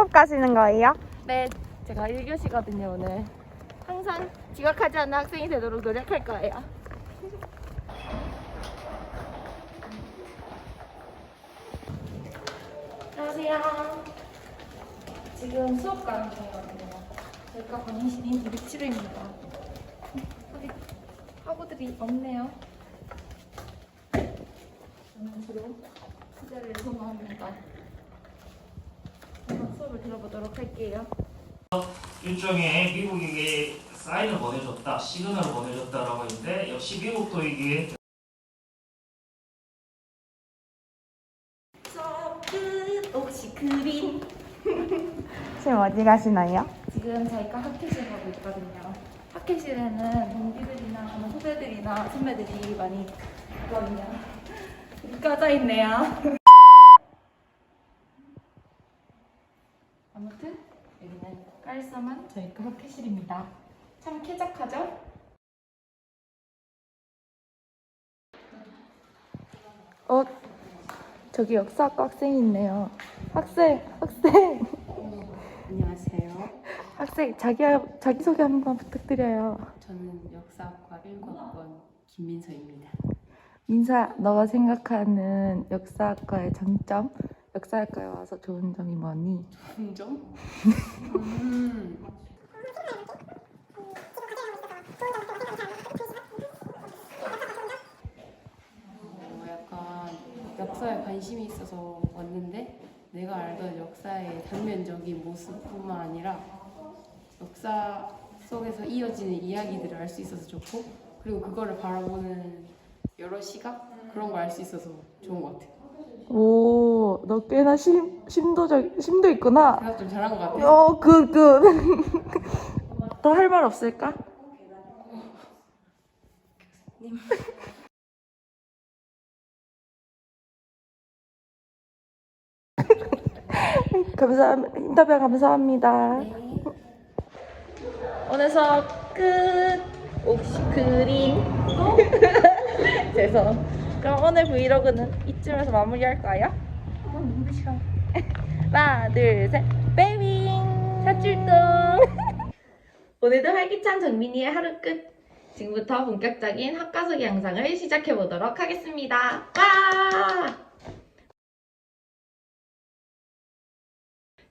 수업 가시는 거예요? 네, 제가 1교시거든요, 오늘. 항상 지각하지 않는 학생이 되도록 노력할 거예요. 안녕하세요. 지금 수업 가는 중이거든요. 저희가 강의실인 207호입니다. 어디 학우들이 없네요. 저는 주로 수제를 소모합니다. 수업을 들어보도록 할게요. 일종의 미국에게 사인을 보내줬다, 시그널을 보내줬다라고 했는데 역시 미국도 이게 수업 끝! 혹시 그림? 지금 어디 가시나요? 지금 저희가 학회실 가고 있거든요. 학회실에는 동기들이나 후배들이나 선배들이 많이 있거든요. 꺼져 있네요. 아무튼 여기는 깔쌈한 저희가 학회실입니다. 참 쾌적하죠? 어, 저기 역사학과 학생이 있네요. 학생, 학생. 안녕하세요. 학생 자기 자기 소개 한 번 부탁드려요. 저는 역사학과 1학번 김민서입니다. 민사, 너가 생각하는 역사학과의 장점, 역사학과에 와서 좋은 점이 뭐니? 흥정? 음, 어, 약간 역사에 관심이 있어서 왔는데 내가 알던 역사의 단면적인 모습뿐만 아니라 역사 속에서 이어지는 이야기들을 알 수 있어서 좋고 그리고 그거를 바라보는 여러 시각 그런 걸알수 있어서 좋은 것 같아요. 오, 너 꽤나 심, 심도적, 심도 있구나. 내가 좀 잘한 것 같아요. 어, 굿, 굿. 더 할 말 없을까? 감사, 인터뷰 감사합니다. 오늘 수업 끝. 옥시 그림. 죄송. 그럼 오늘 브이로그는 이쯤에서 마무리할까요? 하나, 둘, 셋. 베이빙! 사출동! 오늘도 활기찬 정민이의 하루 끝! 지금부터 본격적인 학과 소개 영상을 시작해 보도록 하겠습니다. 와!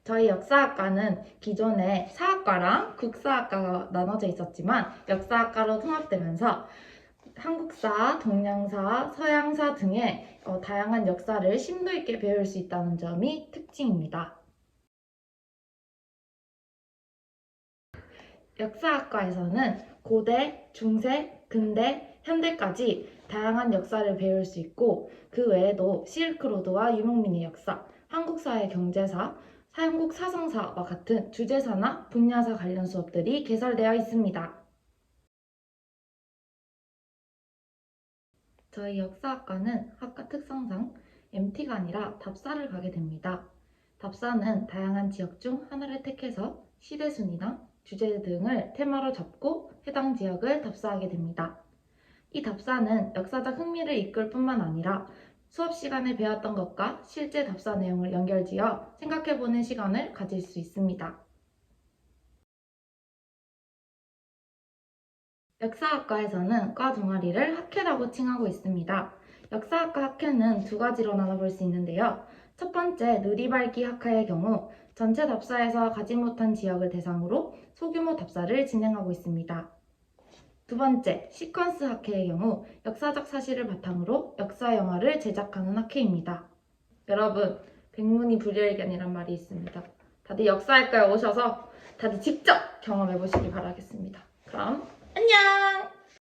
저희 역사학과는 기존에 사학과랑 국사학과가 나눠져 있었지만 역사학과로 통합되면서 한국사, 동양사, 서양사 등의 어, 다양한 역사를 심도 있게 배울 수 있다는 점이 특징입니다. 역사학과에서는 고대, 중세, 근대, 현대까지 다양한 역사를 배울 수 있고 그 외에도 실크로드와 유목민의 역사, 한국사의 경제사, 한국 사성사와 같은 주제사나 분야사 관련 수업들이 개설되어 있습니다. 저희 역사학과는 학과 특성상 MT가 아니라 답사를 가게 됩니다. 답사는 다양한 지역 중 하나를 택해서 시대순위나 주제 등을 테마로 잡고 해당 지역을 답사하게 됩니다. 이 답사는 역사적 흥미를 이끌 뿐만 아니라 수업 시간에 배웠던 것과 실제 답사 내용을 연결지어 생각해보는 시간을 가질 수 있습니다. 역사학과에서는 과 동아리를 학회라고 칭하고 있습니다. 역사학과 학회는 두 가지로 나눠볼 수 있는데요. 첫 번째 누리밟기 학회의 경우 전체 답사에서 가지 못한 지역을 대상으로 소규모 답사를 진행하고 있습니다. 두 번째 시퀀스 학회의 경우 역사적 사실을 바탕으로 역사 영화를 제작하는 학회입니다. 여러분 백문이 불여일견이란 말이 있습니다. 다들 역사학과에 오셔서 다들 직접 경험해 보시기 바라겠습니다. 그럼 안녕!